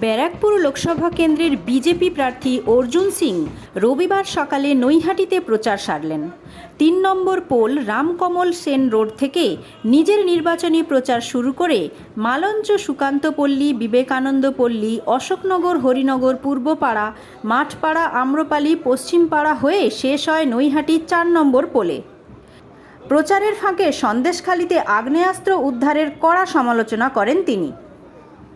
ব্যারাকপুর লোকসভা কেন্দ্রের বিজেপি প্রার্থী অর্জুন সিং রবিবার সকালে নৈহাটিতে প্রচার সারলেন। তিন নম্বর পোল রামকমল সেন রোড থেকে নিজের নির্বাচনী প্রচার শুরু করে মালঞ্চ সুকান্ত পল্লী, বিবেকানন্দ পল্লী, অশোকনগর, হরিনগর, পূর্বপাড়া, মাঠপাড়া, আম্রপালি, পশ্চিমপাড়া হয়ে শেষ হয় নৈহাটির চার নম্বর পোলে। প্রচারের ফাঁকে সন্দেশখালিতে আগ্নেয়াস্ত্র উদ্ধারের কড়া সমালোচনা করেন তিনি।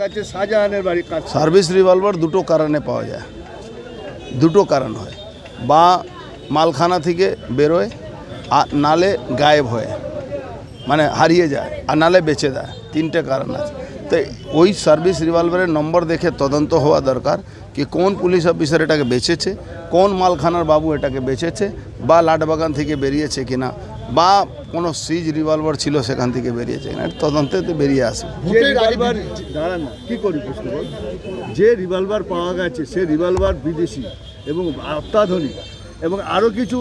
গেছে শাহজাহানের সার্ভিস রিভলভার দুটো কারণে পাওয়া যায়। দুটো কারণ হয়। বা মালখানা থেকে বেরোয়, আর নালে গায়েব হয়। মানে হারিয়ে যায়, আর নালে বেঁচে দেয় তিনটে কারণ আছে। তো ওই সার্ভিস রিভলভারের নম্বর দেখে তদন্ত হওয়া দরকার কি কোন পুলিশ অফিসার এটাকে বেচেছে কোন মালখানার বাবু এটাকে বেচেছে বা লাটবাগান থেকে বেরিয়েছে কিনা। বা কোনো সিজ রিভলভার ছিল সেখান থেকে বেরিয়েছে। তদন্তে তো বেরিয়ে আসবে। দাঁড়ান না কি করি প্রশ্ন যে রিভলভার পাওয়া গেছে সে রিভলভার বিদেশি এবং অত্যাধুনিক এবং আরও কিছু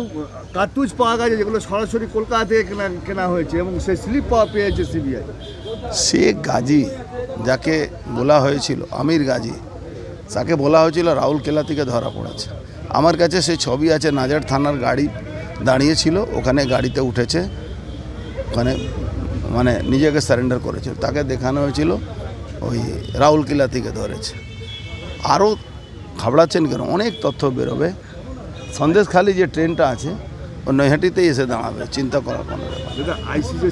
কার্তুজ পাওয়া গেছে যেগুলো সরাসরি কলকাতা থেকে কেনা কেনা হয়েছে এবং সে স্লিপ পাওয়া পেয়েছে সিবিআই। সে গাজী যাকে বলা হয়েছিল আমির গাজী তাকে বলা হয়েছিল রাহুল কেলা থেকে ধরা পড়েছে। আমার কাছে সে ছবি আছে নাজার থানার গাড়ি। দাঁড়িয়েছিল, ওখানে গাড়িতে উঠেছে, ওখানে মানে নিজেকে সারেন্ডার করেছিল তাকে দেখানো হয়েছিল, ওই রাহুল কিলা থেকে ধরেছে। আরও খাবড়াচ্ছেন কেন? অনেক তথ্য বেরোবে। সন্দেশখালি যে ট্রেনটা আছে, ও নৈহাটিতেই এসে দাঁড়াবে, চিন্তা করার কোনো ব্যাপার